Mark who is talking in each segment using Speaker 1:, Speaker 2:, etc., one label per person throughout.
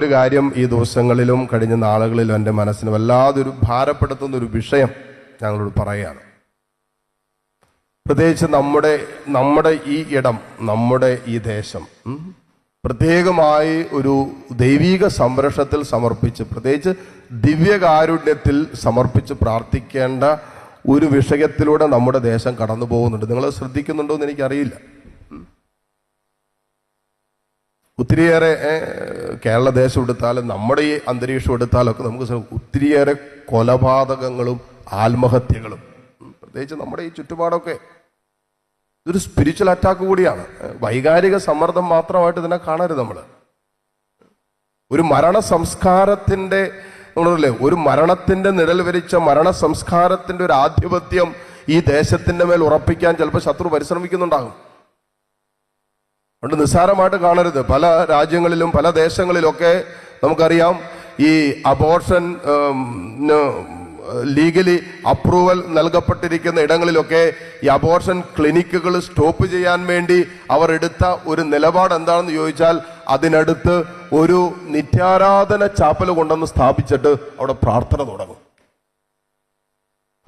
Speaker 1: ഒരു കാര്യം ഈ ദിവസങ്ങളിലും കഴിഞ്ഞ നാളുകളിലും എന്റെ മനസ്സിന് വല്ലാതൊരു ഭാരപ്പെടുത്തുന്ന ഒരു വിഷയം ഞങ്ങളോട് പറയുകയാണ്. പ്രത്യേകിച്ച് നമ്മുടെ നമ്മുടെ ഈ ഇടം നമ്മുടെ ഈ ദേശം പ്രത്യേകമായി ഒരു ദൈവീക സംരക്ഷണത്തിൽ സമർപ്പിച്ച് പ്രത്യേകിച്ച് ദിവ്യകാരുണ്യത്തിൽ സമർപ്പിച്ച് പ്രാർത്ഥിക്കേണ്ട ഒരു വിഷയത്തിലൂടെ നമ്മുടെ ദേശം കടന്നു പോകുന്നുണ്ട് നിങ്ങൾ ശ്രദ്ധിക്കുന്നുണ്ടോ എന്ന് എനിക്കറിയില്ല. ഒത്തിരിയേറെ കേരള ദേശം എടുത്താലും നമ്മുടെ ഈ അന്തരീക്ഷം എടുത്താലൊക്കെ നമുക്ക് ഒത്തിരിയേറെ കൊലപാതകങ്ങളും ആത്മഹത്യകളും. പ്രത്യേകിച്ച് നമ്മുടെ ഈ ചുറ്റുപാടൊക്കെ ഇതൊരു സ്പിരിച്വൽ അറ്റാക്ക് കൂടിയാണ്. വൈകാരിക സമ്മർദ്ദം മാത്രമായിട്ട് ഇതിനെ കാണരുത് നമ്മൾ ഒരു മരണ സംസ്കാരത്തിന്റെ നമ്മളല്ലേ ഒരു മരണത്തിന്റെ നിഴൽ വരിച്ച മരണ സംസ്കാരത്തിന്റെ ഒരു ആധിപത്യം ഈ ദേശത്തിന്റെ മേൽ ഉറപ്പിക്കാൻ ചിലപ്പോൾ ശത്രു പരിശ്രമിക്കുന്നുണ്ടാകും. അതുകൊണ്ട് നിസ്സാരമായിട്ട് കാണരുത്. പല രാജ്യങ്ങളിലും പല ദേശങ്ങളിലൊക്കെ നമുക്കറിയാം ഈ അബോർഷൻ ലീഗലി അപ്രൂവൽ നൽകപ്പെട്ടിരിക്കുന്ന ഇടങ്ങളിലൊക്കെ ഈ അബോർഷൻ ക്ലിനിക്കുകൾ സ്റ്റോപ്പ് ചെയ്യാൻ വേണ്ടി അവർ എടുത്ത ഒരു നിലപാട് എന്താണെന്ന് ചോദിച്ചാൽ അതിനടുത്ത് ഒരു നിത്യാരാധന ചാപ്പൽ കൊണ്ടുവന്ന് സ്ഥാപിച്ചിട്ട് അവിടെ പ്രാർത്ഥന തുടങ്ങും.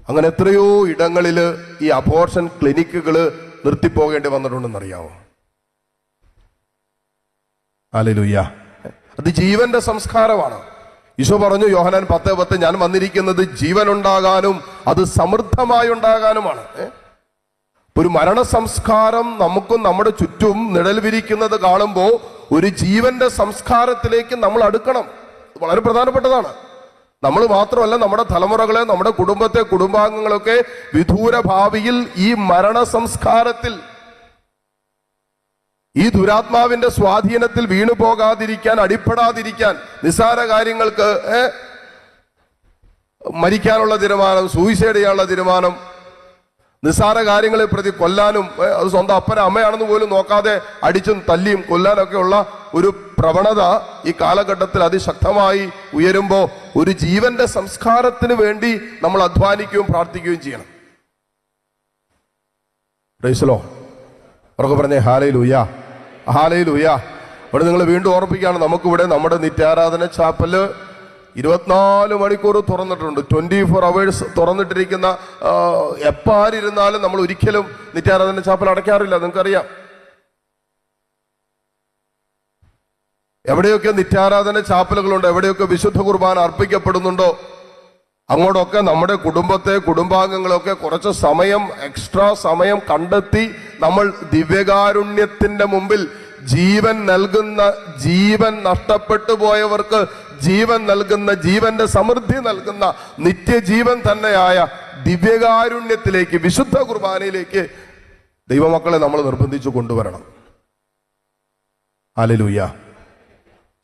Speaker 1: അങ്ങനെ എത്രയോ ഇടങ്ങളിൽ ഈ അബോർഷൻ ക്ലിനിക്കുകൾ നിർത്തിപ്പോകേണ്ടി വന്നിട്ടുണ്ടെന്നറിയാമോ? അലലുയ്യ അത് ജീവന്റെ സംസ്കാരമാണ്. ഈശോ പറഞ്ഞു യോഹനാൻ പത്ത് പത്ത് ഞാൻ വന്നിരിക്കുന്നത് ജീവൻ ഉണ്ടാകാനും അത് സമൃദ്ധമായി ഉണ്ടാകാനുമാണ് ഒരു മരണ സംസ്കാരം നമുക്കും നമ്മുടെ ചുറ്റും നിഴൽ വിരിക്കുന്നത് കാണുമ്പോൾ ഒരു ജീവന്റെ സംസ്കാരത്തിലേക്ക് നമ്മൾ അടുക്കണം. വളരെ പ്രധാനപ്പെട്ടതാണ്. നമ്മൾ മാത്രമല്ല നമ്മുടെ തലമുറകളെ നമ്മുടെ കുടുംബത്തെ കുടുംബാംഗങ്ങളൊക്കെ വിദൂര ഭാവിയിൽ ഈ മരണ സംസ്കാരത്തിൽ ഈ ദുരാത്മാവിന്റെ സ്വാധീനത്തിൽ വീണു പോകാതിരിക്കാൻ അടിപ്പെടാതിരിക്കാൻ നിസ്സാര കാര്യങ്ങൾക്ക് മരിക്കാനുള്ള തീരുമാനം സൂയിസൈഡ് ചെയ്യാനുള്ള തീരുമാനം നിസ്സാര കാര്യങ്ങളെ പ്രതി കൊല്ലാനും അത് സ്വന്തം അപ്പന അമ്മയാണെന്ന് പോലും നോക്കാതെ അടിച്ചും തല്ലിയും കൊല്ലാനൊക്കെ ഉള്ള ഒരു പ്രവണത ഈ കാലഘട്ടത്തിൽ അതിശക്തമായി ഉയരുമ്പോൾ ഒരു ജീവന്റെ സംസ്കാരത്തിന് വേണ്ടി നമ്മൾ അധ്വാനിക്കുകയും പ്രാർത്ഥിക്കുകയും ചെയ്യണം. റൈസലോ ഉറക്കെ പറഞ്ഞേ ഹാലേ ലൂയ ഹാലേ ഇവിടെ നിങ്ങൾ വീണ്ടും ഓർപ്പിക്കുകയാണ് നമുക്കിവിടെ നമ്മുടെ നിത്യാരാധന ചാപ്പൽ ഇരുപത്തിനാല് മണിക്കൂർ തുറന്നിട്ടുണ്ട്. ട്വന്റി ഫോർ അവേഴ്സ് തുറന്നിട്ടിരിക്കുന്ന എപ്പോൾ ആരിരുന്നാലും നമ്മൾ ഒരിക്കലും നിത്യാരാധന ചാപ്പൽ അടയ്ക്കാറില്ല. നിങ്ങൾക്കറിയാം. എവിടെയൊക്കെ നിത്യാരാധന ചാപ്പലുകളുണ്ട് എവിടെയൊക്കെ വിശുദ്ധ കുർബാന അർപ്പിക്കപ്പെടുന്നുണ്ടോ അങ്ങോട്ടൊക്കെ നമ്മുടെ കുടുംബത്തെ കുടുംബാംഗങ്ങളൊക്കെ കുറച്ച് സമയം എക്സ്ട്രാ സമയം കണ്ടെത്തി നമ്മൾ ദിവ്യകാരുണ്യത്തിന്റെ മുമ്പിൽ ജീവൻ നൽകുന്ന ജീവൻ നഷ്ടപ്പെട്ടു പോയവർക്ക് ജീവൻ നൽകുന്ന ജീവന്റെ സമൃദ്ധി നൽകുന്ന നിത്യജീവൻ തന്നെയായ ദിവ്യകാരുണ്യത്തിലേക്ക് വിശുദ്ധ കുർബാനയിലേക്ക് ദൈവമക്കളെ നമ്മൾ നിർബന്ധിച്ചു കൊണ്ടുവരണം. ഹാലലൂയ.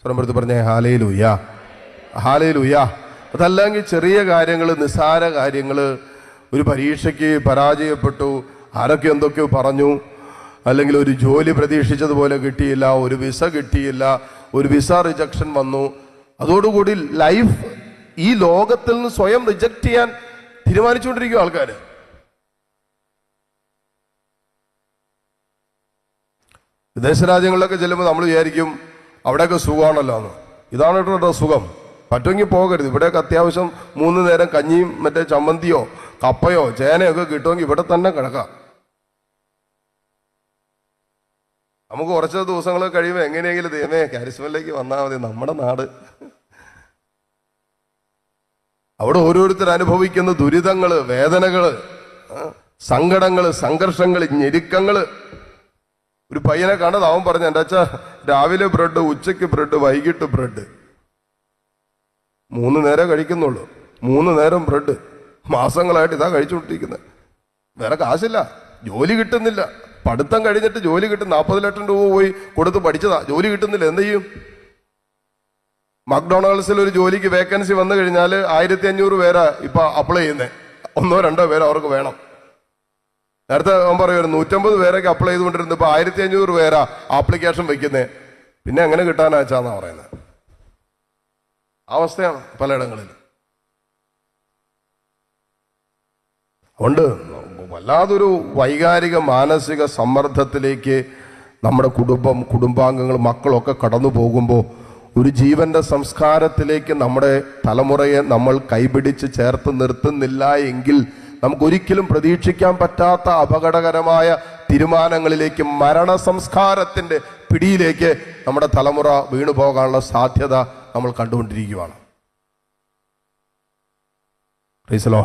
Speaker 1: സ്വരം പറഞ്ഞേ ഹാലയിലൂയ ഹാലയിലൂയ അതല്ലെങ്കിൽ ചെറിയ കാര്യങ്ങൾ നിസ്സാര കാര്യങ്ങൾ ഒരു പരീക്ഷയ്ക്ക് പരാജയപ്പെട്ടു ആരൊക്കെ എന്തൊക്കെയോ പറഞ്ഞു അല്ലെങ്കിൽ ഒരു ജോലി പ്രതീക്ഷിച്ചതുപോലെ കിട്ടിയില്ല ഒരു വിസ കിട്ടിയില്ല ഒരു വിസ റിജക്ഷൻ വന്നു. അതോടുകൂടി ലൈഫ് ഈ ലോകത്തിൽ നിന്ന് സ്വയം റിജക്റ്റ് ചെയ്യാൻ തീരുമാനിച്ചുകൊണ്ടിരിക്കും ആൾക്കാർ വിദേശ രാജ്യങ്ങളിലൊക്കെ ചെല്ലുമ്പോൾ നമ്മൾ വിചാരിക്കും അവിടെയൊക്കെ സുഖമാണല്ലോ എന്ന്. ഇതാണ് കേട്ടോ സുഖം. പറ്റുമെങ്കിൽ പോകരുത്. ഇവിടെയൊക്കെ അത്യാവശ്യം മൂന്ന് നേരം കഞ്ഞിയും മറ്റേ ചമ്മന്തിയോ കപ്പയോ ചേനയോ ഒക്കെ കിട്ടുമെങ്കിൽ ഇവിടെ തന്നെ കിടക്കാം. നമുക്ക് കുറച്ച് ദിവസങ്ങൾ കഴിയുമ്പോൾ എങ്ങനെയെങ്കിലും ദൈവമേ കാരിസ്മയിലേക്ക് വന്നാൽ മതി. നമ്മുടെ നാട്. അവിടെ ഓരോരുത്തർ അനുഭവിക്കുന്ന ദുരിതങ്ങൾ വേദനകൾ സങ്കടങ്ങൾ സംഘർഷങ്ങൾ ഞെരുക്കങ്ങൾ ഒരു പയ്യനെ കണ്ടത് അവൻ പറഞ്ഞു എന്റെ അച്ഛാ രാവിലെ ബ്രെഡ് ഉച്ചയ്ക്ക് ബ്രെഡ് വൈകിട്ട് ബ്രെഡ്. മൂന്ന് നേരം കഴിക്കുന്നുള്ളൂ. മൂന്ന് നേരം ബ്രെഡ്. മാസങ്ങളായിട്ട് ഇതാ കഴിച്ചുകൊണ്ടിരിക്കുന്നത് വേറെ കാശില്ല. ജോലി കിട്ടുന്നില്ല. പഠിത്തം കഴിഞ്ഞിട്ട് ജോലി കിട്ടും നാൽപ്പത് ലക്ഷം രൂപ പോയി കൊടുത്ത് പഠിച്ചതാ. ജോലി കിട്ടുന്നില്ല. എന്ത് ചെയ്യും? മക്ഡൊണാൾഡ്സിൽ ഒരു ജോലിക്ക് വേക്കൻസി വന്നു കഴിഞ്ഞാൽ ആയിരത്തി അഞ്ഞൂറ് പേരാ ഇപ്പൊ അപ്ലൈ ചെയ്യുന്നത് ഒന്നോ രണ്ടോ പേരോ അവർക്ക് വേണം. നേരത്തെ ഞാൻ പറയുമായിരുന്നു നൂറ്റമ്പത് പേരൊക്കെ അപ്ലൈ ചെയ്തുകൊണ്ടിരുന്നു ഇപ്പൊ ആയിരത്തി അഞ്ഞൂറ് പേരാ ആപ്ലിക്കേഷൻ വെക്കുന്നേ. പിന്നെ എങ്ങനെ കിട്ടാനാച്ചാന്നാ പറയുന്നത് അവസ്ഥയാണ് പലയിടങ്ങളിലും അതുകൊണ്ട് വല്ലാതൊരു വൈകാരിക മാനസിക സമ്മർദ്ദത്തിലേക്ക് നമ്മുടെ കുടുംബം കുടുംബാംഗങ്ങൾ മക്കളൊക്കെ കടന്നു പോകുമ്പോൾ ഒരു ജീവന്റെ സംസ്കാരത്തിലേക്ക് നമ്മുടെ തലമുറയെ നമ്മൾ കൈപിടിച്ച് ചേർത്ത് നിർത്തുന്നില്ല എങ്കിൽ നമുക്കൊരിക്കലും പ്രതീക്ഷിക്കാൻ പറ്റാത്ത അപകടകരമായ തീരുമാനങ്ങളിലേക്ക് മരണ സംസ്കാരത്തിന്റെ പിടിയിലേക്ക് നമ്മുടെ തലമുറ വീണു പോകാനുള്ള സാധ്യത നമ്മൾ കണ്ടുകൊണ്ടിരിക്കുകയാണ് റീസലോ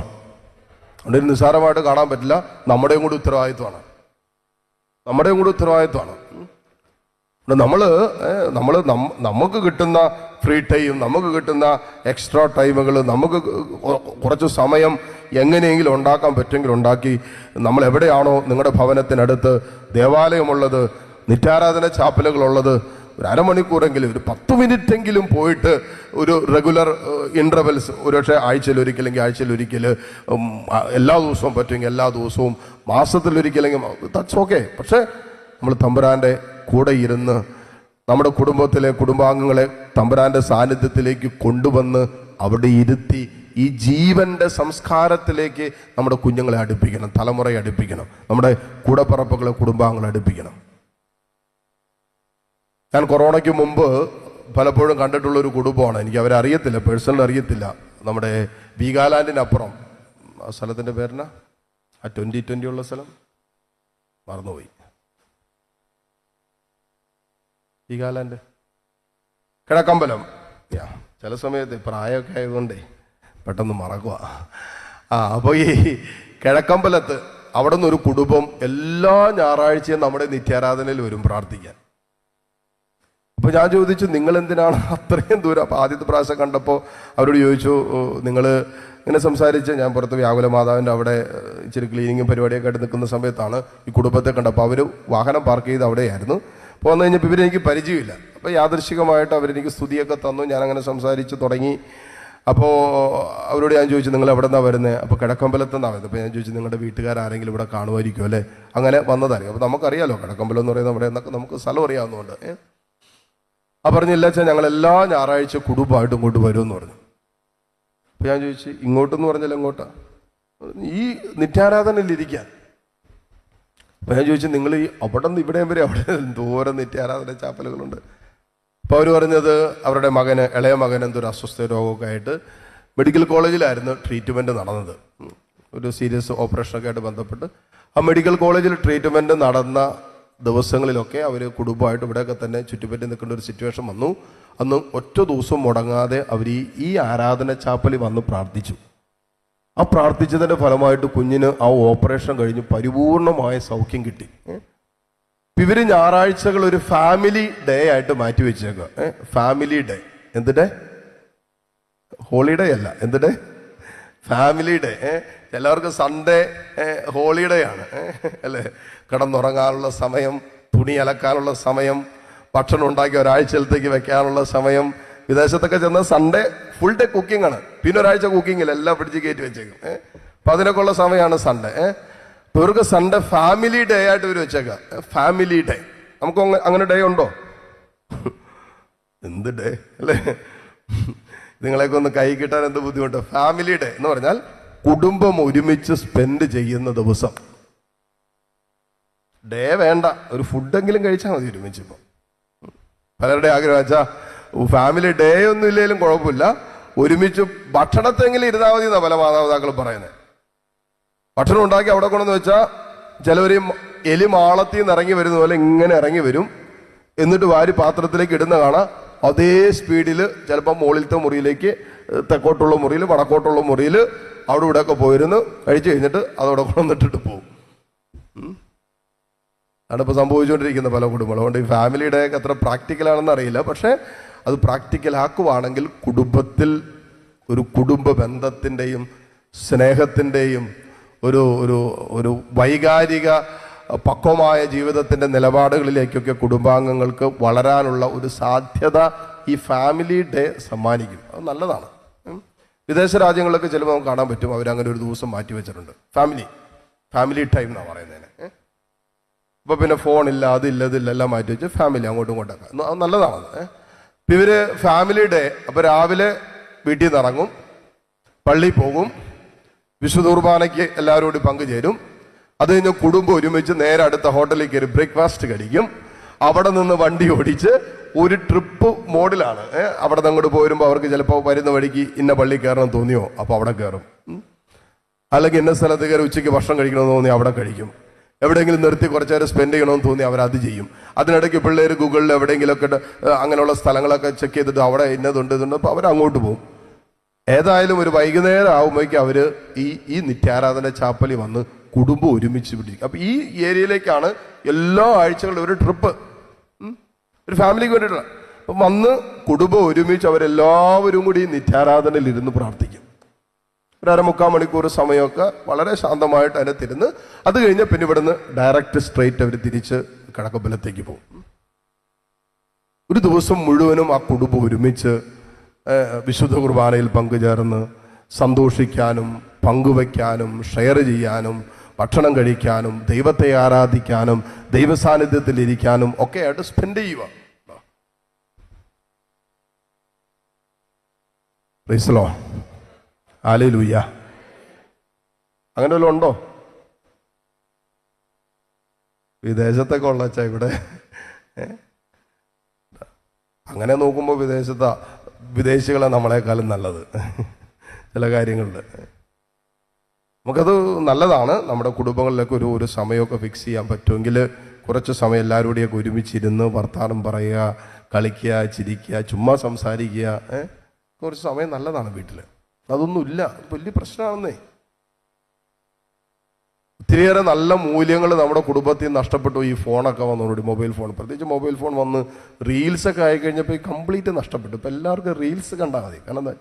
Speaker 1: അതുകൊണ്ട് നിസ്സാരമായിട്ട് കാണാൻ പറ്റില്ല. നമ്മുടെയും കൂടി ഉത്തരവാദിത്വമാണ്. നമ്മുടെയും കൂടി ഉത്തരവാദിത്വമാണ്. നമ്മൾ നമ്മൾ നമുക്ക് കിട്ടുന്ന ഫ്രീ ടൈം നമുക്ക് കിട്ടുന്ന എക്സ്ട്രാ ടൈമുകൾ നമുക്ക് കുറച്ച് സമയം എങ്ങനെയെങ്കിലും ഉണ്ടാക്കാൻ പറ്റുമെങ്കിൽ ഉണ്ടാക്കി. നമ്മൾ എവിടെയാണോ നിങ്ങളുടെ ഭവനത്തിനടുത്ത് ദേവാലയമുള്ളത് നിത്യാരാധന ചാപ്പലുകളുള്ളത് ഒരു അരമണിക്കൂറെങ്കിലും ഒരു പത്ത് മിനിറ്റ് എങ്കിലും പോയിട്ട് ഒരു റെഗുലർ ഇന്റർവെൽസ് ഒരുപക്ഷെ ആഴ്ചയിൽ ഒരിക്കലെങ്കിൽ ആഴ്ചയിൽ ഒരിക്കൽ എല്ലാ ദിവസവും പറ്റുമെങ്കിൽ എല്ലാ ദിവസവും മാസത്തിൽ ഒരിക്കലെങ്കിൽ ദാറ്റ്സ് ഓക്കെ പക്ഷേ നമ്മൾ തമ്പുരാന്റെ കൂടെ ഇരുന്ന് നമ്മുടെ കുടുംബത്തിലെ കുടുംബാംഗങ്ങളെ തമ്പുരാന്റെ സാന്നിധ്യത്തിലേക്ക് കൊണ്ടുവന്ന് അവിടെ ഇരുത്തി ഈ ജീവന്റെ സംസ്കാരത്തിലേക്ക് നമ്മുടെ കുഞ്ഞുങ്ങളെ അടുപ്പിക്കണം തലമുറയെ അടുപ്പിക്കണം നമ്മുടെ കൂടപ്പറപ്പുകളെ കുടുംബാംഗങ്ങളെ അടുപ്പിക്കണം. ഞാൻ കൊറോണയ്ക്ക് മുമ്പ് പലപ്പോഴും കണ്ടിട്ടുള്ള ഒരു കുടുംബമാണ്. എനിക്ക് അവരെ അറിയത്തില്ല പേഴ്സണൽ അറിയത്തില്ല. നമ്മുടെ വീഗാലാൻഡിനപ്പുറം. ആ സ്ഥലത്തിന്റെ പേരിന ആ ട്വന്റി ട്വന്റി ഉള്ള സ്ഥലം? മറന്നുപോയി. വീഗാലാൻഡ്. കിഴക്കമ്പലം. യാ ചില സമയത്ത് പ്രായമൊക്കെ ആയതുകൊണ്ടേ പെട്ടെന്ന് മറക്കുക ആ അപ്പോൾ ഈ കിഴക്കമ്പലത്ത് അവിടെ നിന്നൊരു കുടുംബം എല്ലാ ഞായറാഴ്ചയും നമ്മുടെ നിത്യാരാധനയിൽ വരും പ്രാർത്ഥിക്കാൻ. അപ്പൊ ഞാൻ ചോദിച്ചു നിങ്ങൾ എന്തിനാണ് അത്രയും ദൂരം? അപ്പൊ ആദ്യത്തെ പ്രാവശ്യം കണ്ടപ്പോൾ അവരോട് ചോദിച്ചു നിങ്ങൾ ഇങ്ങനെ സംസാരിച്ച് ഞാൻ പുറത്ത് വ്യാകുല മാതാവിന്റെ അവിടെ ഇച്ചിരി ക്ലീനിങ്ങും പരിപാടിയൊക്കെ ആയിട്ട് നിൽക്കുന്ന സമയത്താണ് ഈ കുടുംബത്തെ കണ്ടപ്പോൾ അവർ വാഹനം പാർക്ക് ചെയ്ത് അവിടെയായിരുന്നു. അപ്പോൾ വന്നു കഴിഞ്ഞപ്പോൾ ഇവരെനിക്ക് പരിചയമില്ല. അപ്പോൾ യാദൃശികമായിട്ട് അവരെനിക്ക് സ്തുതിയൊക്കെ തന്നു ഞാൻ അങ്ങനെ സംസാരിച്ച് തുടങ്ങി. അപ്പോൾ അവരോട് ഞാൻ ചോദിച്ചു നിങ്ങൾ എവിടെ നിന്നാണ് വരുന്നത് അപ്പോൾ കിഴക്കമ്പലത്ത് നിന്നാണ് വരുന്നത്. അപ്പോൾ ഞാൻ ചോദിച്ചു നിങ്ങളുടെ വീട്ടുകാരാരെങ്കിലും ഇവിടെ കാണുമായിരിക്കും അല്ലേ? അങ്ങനെ വന്നതായിരിക്കും അപ്പോൾ നമുക്കറിയാലോ കിഴക്കമ്പലം എന്ന് പറയുന്നത് അവിടെ നമുക്ക് സ്ഥലം അറിയാവുന്നതുകൊണ്ട് ആ പറഞ്ഞില്ല വെച്ചാൽ ഞങ്ങൾ എല്ലാ ഞായറാഴ്ച കുടുംബമായിട്ട് ഇങ്ങോട്ട് വരുമെന്ന് പറഞ്ഞു. അപ്പൊ ഞാൻ ചോദിച്ചു ഇങ്ങോട്ടെന്ന് പറഞ്ഞാൽ എങ്ങോട്ടാ? ഈ നിത്യാരാധനയിൽ ഇരിക്കാൻ അപ്പൊ ഞാൻ ചോദിച്ചു നിങ്ങൾ ഈ അവിടെ നിന്ന് ഇവിടെയും വരെ അവിടെ ദൂരെ നിത്യാരാധന ചാപ്പലുകളുണ്ട്? അപ്പോൾ അവർ പറഞ്ഞത് അവരുടെ മകന് ഇളയ മകൻ എന്തൊരു അസ്വസ്ഥ രോഗമൊക്കെ ആയിട്ട് മെഡിക്കൽ കോളേജിലായിരുന്നു ട്രീറ്റ്മെന്റ് നടന്നത്. ഒരു സീരിയസ് ഓപ്പറേഷനൊക്കെ ആയിട്ട് ബന്ധപ്പെട്ട് ആ മെഡിക്കൽ കോളേജിൽ ട്രീറ്റ്മെന്റ് നടന്ന ദിവസങ്ങളിലൊക്കെ അവർ കുടുംബമായിട്ട് ഇവിടെയൊക്കെ തന്നെ ചുറ്റുപറ്റി നിൽക്കേണ്ട ഒരു സിറ്റുവേഷൻ വന്നു. അന്ന് ഒറ്റ ദിവസം മുടങ്ങാതെ അവർ ഈ ആരാധന ചാപ്പലിൽ വന്ന് പ്രാർത്ഥിച്ചു. ആ പ്രാർത്ഥിച്ചതിന്റെ ഫലമായിട്ട് കുഞ്ഞിന് ആ ഓപ്പറേഷൻ കഴിഞ്ഞ് പരിപൂർണമായ സൗഖ്യം കിട്ടി. ഇവർ ഞായറാഴ്ചകൾ ഒരു ഫാമിലി ഡേ ആയിട്ട് മാറ്റി വെച്ചേക്കുക ഫാമിലി ഡേ എന്ത് ഡേ ഹോളിഡേ അല്ല. എന്ത് ഡേ ഫാമിലി ഡേ എല്ലാവർക്കും സൺഡേ ഹോളിഡേ ആണ്? അല്ലേ? കിടന്നുറങ്ങാനുള്ള സമയം തുണി അലക്കാനുള്ള സമയം ഭക്ഷണം ഉണ്ടാക്കി ഒരാഴ്ചയിലത്തേക്ക് വെക്കാനുള്ള സമയം. വിദേശത്തൊക്കെ ചെന്ന് സൺഡേ ഫുൾ ഡേ കുക്കിംഗ് ആണ്. പിന്നെ ഒരാഴ്ച കുക്കിംഗിൽ എല്ലാം പിടിച്ച് കയറ്റി വെച്ചേക്കും അപ്പൊ അതിനൊക്കെ ഉള്ള സമയമാണ് സൺഡേ ഏഹ് ഇവർക്ക് സൺഡേ ഫാമിലി ഡേ ആയിട്ട് ഇവർ വെച്ചേക്കാം. ഫാമിലി ഡേ നമുക്ക് അങ്ങനെ ഡേ ഉണ്ടോ? എന്ത് ഡേ അല്ലേ? നിങ്ങളെയൊക്കെ ഒന്ന് കൈ കിട്ടാൻ എന്ത് ബുദ്ധിമുട്ട്? ഫാമിലി ഡേ എന്ന് പറഞ്ഞാൽ കുടുംബം ഒരുമിച്ച് സ്പെൻഡ് ചെയ്യുന്ന ദിവസം. ഡേ വേണ്ട. ഒരു ഫുഡെങ്കിലും കഴിച്ചാൽ മതി ഒരുമിച്ച് ഇപ്പം. പലരുടെ ആഗ്രഹം വെച്ചാൽ ഫാമിലി ഡേ ഒന്നും ഇല്ലെങ്കിലും കുഴപ്പമില്ല. ഒരുമിച്ച് ഭക്ഷണത്തെങ്കിലും ഇരുന്നാൽ മതി എന്നാ പല മാതാപിതാക്കൾ പറയുന്നത് ഭക്ഷണം ഉണ്ടാക്കി അവിടെ കൊണ്ടെന്ന് വെച്ചാൽ ചിലവർ എലി മാളത്തിൽ നിന്ന് ഇറങ്ങി വരുന്ന പോലെ ഇങ്ങനെ ഇറങ്ങി വരും. എന്നിട്ട് വാരി പാത്രത്തിലേക്ക് ഇടുന്ന കാണാം. അതേ സ്പീഡിൽ ചിലപ്പോൾ മുകളിലത്തെ മുറിയിലേക്ക് തെക്കോട്ടുള്ള മുറിയിൽ വടക്കോട്ടുള്ള മുറിയിൽ അവിടെ ഇവിടെ ഒക്കെ പോയിരുന്നു കഴിച്ചു കഴിഞ്ഞിട്ട് അതവിടെ കൊണ്ടുവന്നിട്ടിട്ട് പോകും. ഇപ്പോൾ സംഭവിച്ചുകൊണ്ടിരിക്കുന്ന പല കുടുംബങ്ങളും. അതുകൊണ്ട് ഈ ഫാമിലിയുടെ എത്ര പ്രാക്ടിക്കലാണെന്ന് അറിയില്ല. പക്ഷേ അത് പ്രാക്ടിക്കൽ ആക്കുവാണെങ്കിൽ കുടുംബത്തിൽ ഒരു കുടുംബ ബന്ധത്തിന്റെയും സ്നേഹത്തിന്റെയും ഒരു ഒരു ഒരു വൈകാരിക പക്വമായ ജീവിതത്തിന്റെ നിലപാടുകളിലേക്കൊക്കെ കുടുംബാംഗങ്ങൾക്ക് വളരാനുള്ള ഒരു സാധ്യത ഈ ഫാമിലി ഡേ സമ്മാനിക്കും. അത് നല്ലതാണ്. വിദേശ രാജ്യങ്ങളൊക്കെ ചിലപ്പോൾ നമുക്ക് കാണാൻ പറ്റും. അവരങ്ങനെ ഒരു ദിവസം മാറ്റി വെച്ചിട്ടുണ്ട്. ഫാമിലി ഫാമിലി ടൈം എന്നാണ് പറയുന്നതിന്. ഇപ്പോൾ അപ്പൊ പിന്നെ ഫോണില്ല അതില്ല ഇതില്ല എല്ലാം മാറ്റി വെച്ച് ഫാമിലി അങ്ങോട്ടും ഇങ്ങോട്ടൊക്കെ അത് നല്ലതാണത്. ഏഹ് ഇവർ ഫാമിലി ഡേ അപ്പോൾ രാവിലെ വീട്ടിൽ നിന്ന് ഇറങ്ങും. പള്ളിയിൽ പോകും. വിശുദ്ധ കുർബാനയ്ക്ക് എല്ലാവരും കൂടി പങ്കുചേരും. അത് കഴിഞ്ഞ് കുടുംബം ഒരുമിച്ച് നേരെ അടുത്ത ഹോട്ടലിൽ കയറി ബ്രേക്ക്ഫാസ്റ്റ് കഴിക്കും. അവിടെ നിന്ന് വണ്ടി ഓടിച്ച് ഒരു ട്രിപ്പ് മോഡിലാണ്. അവിടെ നിന്ന് അങ്ങോട്ട് പോരുമ്പോൾ അവർക്ക് ചിലപ്പോൾ വരുന്ന വഴിക്ക് ഇന്ന പള്ളി കയറണം തോന്നിയോ? അപ്പോൾ അവിടെ കയറും. അല്ലെങ്കിൽ ഇന്ന സ്ഥലത്ത് കയറി ഉച്ചയ്ക്ക് ഭക്ഷണം കഴിക്കണമെന്ന് തോന്നി അവിടെ കഴിക്കും. എവിടെയെങ്കിലും നിർത്തി കുറച്ച് നേരം സ്പെൻഡ് ചെയ്യണമെന്ന് തോന്നി അവർ അത് ചെയ്യും. അതിനിടയ്ക്ക് പിള്ളേർ ഗൂഗിളിൽ എവിടെയെങ്കിലുമൊക്കെ അങ്ങനെയുള്ള സ്ഥലങ്ങളൊക്കെ ചെക്ക് ചെയ്തിട്ട് അവിടെ ഇന്നതുണ്ട് ഇതുണ്ട് അപ്പോൾ അവർ അങ്ങോട്ട് പോകും. ഏതായാലും ഒരു വൈകുന്നേരം ആകുമ്പോഴേക്കും അവർ ഈ ഈ നിത്യാരാധന ചാപ്പലി വന്ന് കുടുംബം ഒരുമിച്ച് പിടിക്കും അപ്പം ഈ ഏരിയയിലേക്കാണ് എല്ലാ ആഴ്ചകളിലും ഒരു ട്രിപ്പ്. ഒരു ഫാമിലിക്ക് വേണ്ടിയിട്ടുള്ള. അപ്പം വന്ന് കുടുംബം ഒരുമിച്ച് അവരെല്ലാവരും കൂടി നിത്യാരാധനയിൽ ഇരുന്ന് പ്രാർത്ഥിക്കും. ഒരു അരമുക്കാൽ മണിക്കൂർ സമയമൊക്കെ വളരെ ശാന്തമായിട്ട് അതിനെ തിരുന്ന് അത് കഴിഞ്ഞ് പിന്നെ ഇവിടുന്ന് ഡയറക്റ്റ് സ്ട്രെയിറ്റ് അവർ തിരിച്ച് കിഴക്കമ്പലത്തേക്ക് പോകും. ഒരു ദിവസം മുഴുവനും ആ കുടുംബം ഒരുമിച്ച് വിശുദ്ധ കുർബാനയിൽ പങ്കുചേർന്ന് സന്തോഷിക്കാനും പങ്കുവയ്ക്കാനും ഷെയർ ചെയ്യാനും ഭക്ഷണം കഴിക്കാനും ദൈവത്തെ ആരാധിക്കാനും ദൈവസാന്നിധ്യത്തിൽ ഇരിക്കാനും ഒക്കെ ആയിട്ട് സ്പെൻഡ് ചെയ്യുക. റീസലോ ആലേ അങ്ങനെ വല്ലതും ഉണ്ടോ? വിദേശത്തൊക്കെ ഉള്ള അച്ഛാ ഇവിടെ. അങ്ങനെ നോക്കുമ്പോൾ വിദേശത്ത വിദേശികളെ നമ്മളെക്കാളും നല്ലത്. ചില കാര്യങ്ങളിൽ നമുക്കത് നല്ലതാണ്. നമ്മുടെ കുടുംബങ്ങളിലൊക്കെ ഒരു ഒരു സമയമൊക്കെ ഫിക്സ് ചെയ്യാൻ പറ്റുമെങ്കിൽ കുറച്ച് സമയം എല്ലാവരും ഒക്കെ ഒരുമിച്ചിരുന്ന് വർത്താനം പറയുക കളിക്കുക ചിരിക്കുക ചുമ്മാ സംസാരിക്കുക? കുറച്ച് സമയം നല്ലതാണ് വീട്ടിൽ അതൊന്നുമില്ല. വലിയ പ്രശ്നമാണെന്നേ. ഒത്തിരിയേറെ നല്ല മൂല്യങ്ങൾ നമ്മുടെ കുടുംബത്തിൽ നഷ്ടപ്പെട്ടു. ഈ ഫോണൊക്കെ വന്നതോടുകൂടി മൊബൈൽ ഫോൺ. പ്രത്യേകിച്ച് മൊബൈൽ ഫോൺ വന്ന് റീൽസൊക്കെ ആയി കഴിഞ്ഞപ്പോൾ ഈ കംപ്ലീറ്റ് നഷ്ടപ്പെട്ടു. ഇപ്പം എല്ലാവർക്കും റീൽസ് കണ്ടാൽ മതി. കാരണം എന്താ?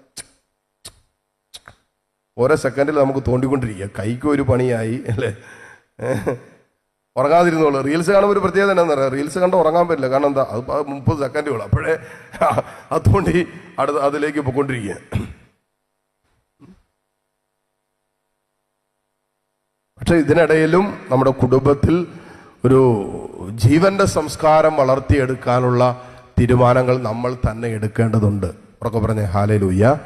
Speaker 1: ഓരോ സെക്കൻഡിൽ നമുക്ക് തോണ്ടിക്കൊണ്ടിരിക്കുക. കൈക്ക് ഒരു പണിയായി അല്ലേ? ഉറങ്ങാതിരുന്നുള്ളൂ ഉറങ്ങാതിരുന്നോളൂ. റീൽസ് കാണുമ്പോൾ ഒരു പ്രത്യേകത എന്താണെന്ന് പറയാം റീൽസ് കണ്ട് ഉറങ്ങാൻ പറ്റില്ല. കാരണം എന്താ? അത് മുപ്പത് സെക്കൻഡുകൾ അപ്പോഴേ അതുകൊണ്ട് അടുത്ത അതിലേക്ക് പോയിക്കൊണ്ടിരിക്കുക. പക്ഷെ ഇതിനിടയിലും നമ്മുടെ കുടുംബത്തിൽ ഒരു ജീവന്റെ സംസ്കാരം വളർത്തിയെടുക്കാനുള്ള തീരുമാനങ്ങൾ നമ്മൾ തന്നെ എടുക്കേണ്ടതുണ്ട്. ഉറക്കെ പറഞ്ഞ ഹാലേ ലൂയ്യ